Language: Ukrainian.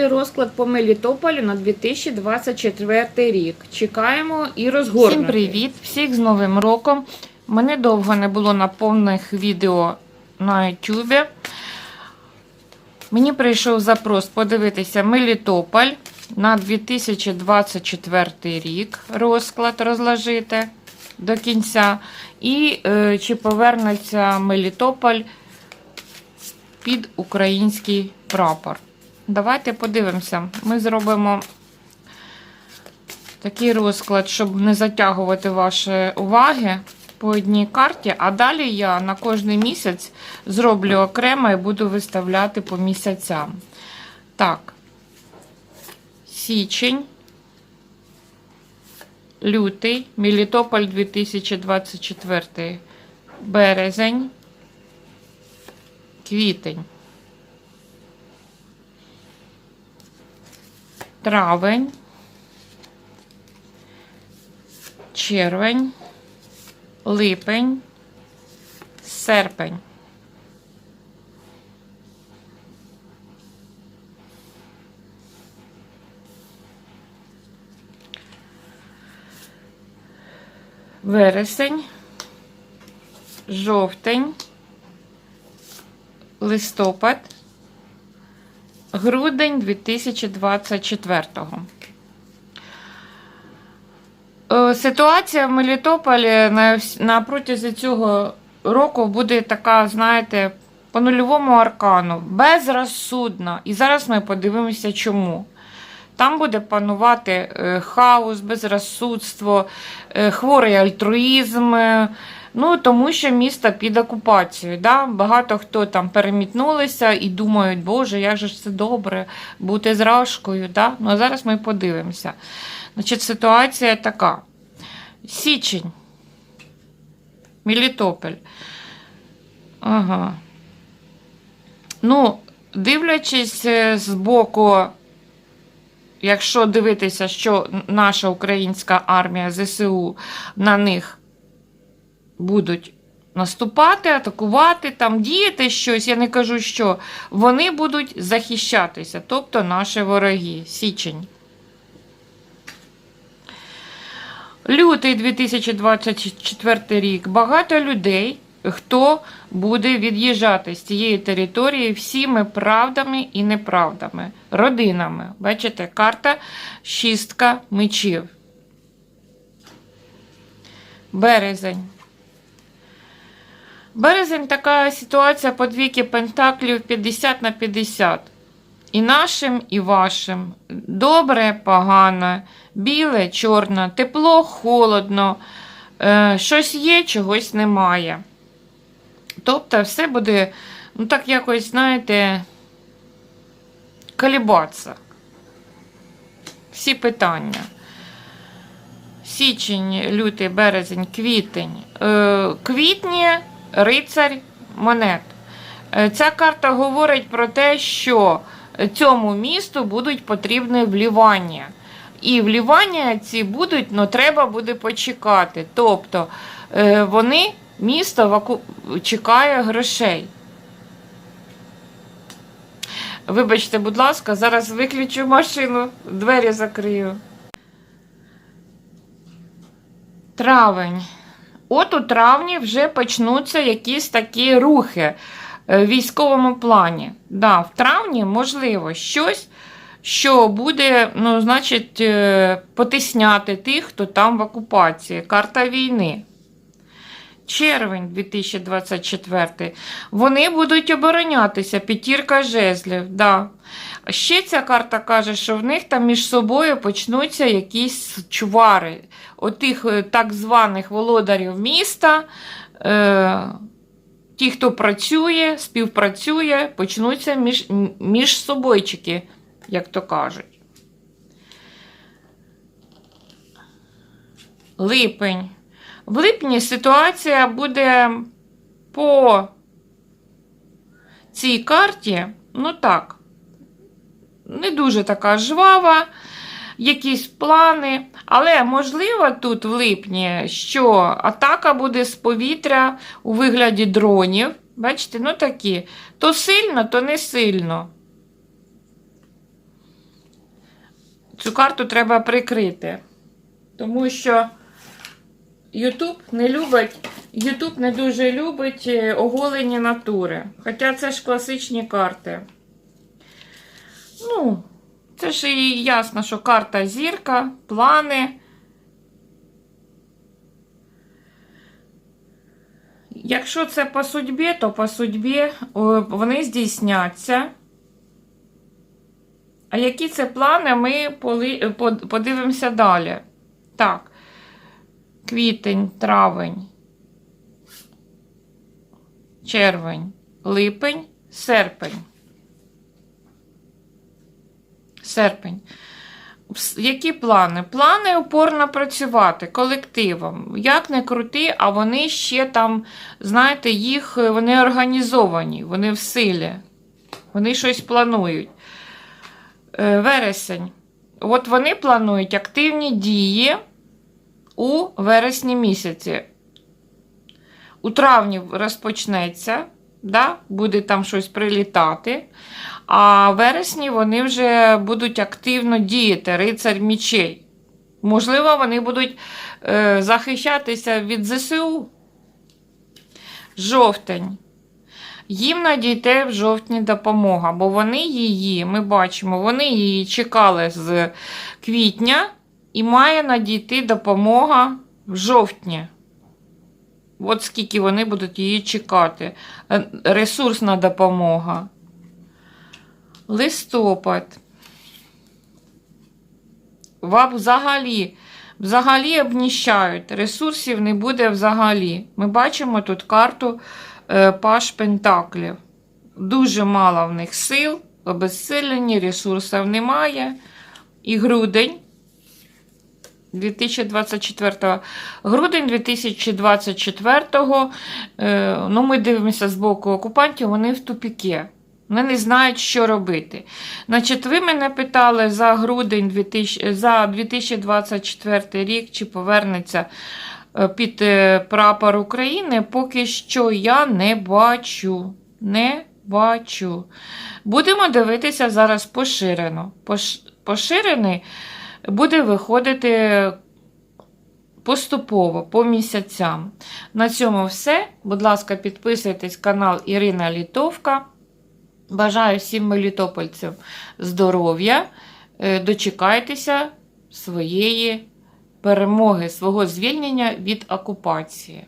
Вийшли розклад по Мелітополю на 2024 рік. Чекаємо і розгорнемо. Всім привіт! Всіх з Новим роком! Мене довго не було на повних відео на YouTube. Мені прийшов запрос подивитися Мелітополь на 2024 рік. Розклад розложити до кінця. І е, чи повернеться Мелітополь під український прапор. Давайте подивимося. Ми зробимо такий розклад, щоб не затягувати ваші уваги по одній карті. А далі я на кожний місяць зроблю окремо і буду виставляти по місяцям. Так, січень, лютий, Мелітополь 2024, березень, квітень. Травень, червень, липень, серпень. Вересень, жовтень, листопад, грудень 2024. Е, Ситуація в Мелітополі на, протязі цього року буде така, знаєте, по нульовому аркану, безрозсудна. І зараз ми подивимося, чому. Там буде панувати е, хаос, безрозсудство, е, хворий альтруїзм. Ну, тому що місто під окупацією. Да? Багато хто там перемітнулися і думають, Боже, як же ж це добре бути зражкою. Да? Ну, а зараз ми подивимося. Значить, ситуація така. Січень. Мелітополь. Ага. Ну, дивлячись е, з боку, якщо дивитися, що наша українська армія ЗСУ на них будуть наступати, атакувати, там діяти щось, я не кажу, що вони будуть захищатися, тобто наші вороги. Січень. Лютий 2024 рік. Багато людей, хто буде від'їжджати з цієї території всіми правдами і неправдами, родинами. Бачите, карта шістка мечів. Березень. Березень така ситуація по двійки пентаклів 50 на 50. І нашим, і вашим. Добре, погано, біле, чорне, тепло, холодно. Е, щось є, чогось немає. Тобто, все буде, ну так якось, знаєте, колібатися. Всі питання. Січень, лютий, березень, квітень. Е, квітні рицарь монет. Е, Ця карта говорить про те, що цьому місту будуть потрібні влівання. І влівання ці будуть, але треба буде почекати. Тобто е, вони, місто ваку... чекає грошей. Вибачте, будь ласка, зараз виключу машину, двері закрию. Травень. От у травні вже почнуться якісь такі рухи е, в військовому плані. Да, в травні можливо щось, що буде, ну, значить, е, потисняти тих, хто там в окупації. Карта війни. Червень 2024. Вони будуть оборонятися. П'ятірка жезлів. Да. Ще ця карта каже, що в них там між собою почнуться якісь чвари. Отих е, так званих володарів міста. Е, ті, хто працює, співпрацює, почнуться між, між собойчики, як то кажуть. Липень. В липні ситуація буде по цій карті, ну так, не дуже така жвава, якісь плани. Але можливо тут в липні, що атака буде з повітря у вигляді дронів. Бачите, ну такі. То сильно, то не сильно. цю карту треба прикрити. Тому що YouTube не любить, YouTube не дуже любить е, оголені натури. Хоча це ж класичні карти. Ну, це ж і ясно, що карта зірка, плани. Якщо це по судьбі, то по судьбі вони здійсняться. А які це плани, ми подивимося далі. Так. Квітень, травень, червень, липень, серпень. Серпень. Які плани? Плани упорно працювати колективом. Як не крути, а вони ще там, знаєте, їх вони організовані, вони в силі. Вони щось планують. Е, Вересень. От вони планують активні дії у вересні місяці. У травні розпочнеться, да? буде там щось прилітати. А в вересні вони вже будуть активно діяти, рицар мічей. Можливо, вони будуть е, захищатися від ЗСУ. Жовтень. Їм надійде в жовтні допомога, бо вони її, ми бачимо, вони її чекали з квітня і має надійти допомога в жовтні. От скільки вони будуть її чекати. Е, Ресурсна допомога. Листопад. Вам взагалі, взагалі обніщають. Ресурсів не буде взагалі. Ми бачимо тут карту е, Паш Пентаклів. Дуже мало в них сил, обезсилені, ресурсів немає. І грудень 2024 грудень 2024 е, ну ми дивимося з боку окупантів, вони в тупіки. Вони не знають, що робити. Значить, ви мене питали за грудень 2000, за 2024 рік, чи повернеться е, під е, прапор України. Поки що я не бачу. Не бачу. Будемо дивитися зараз поширено. Пош- Поширений буде виходити поступово по місяцям. На цьому все. Будь ласка, підписуйтесь канал Ірина Літовка. Бажаю всім мелітопольцям здоров'я. Е, Дочекайтеся своєї перемоги, свого звільнення від окупації.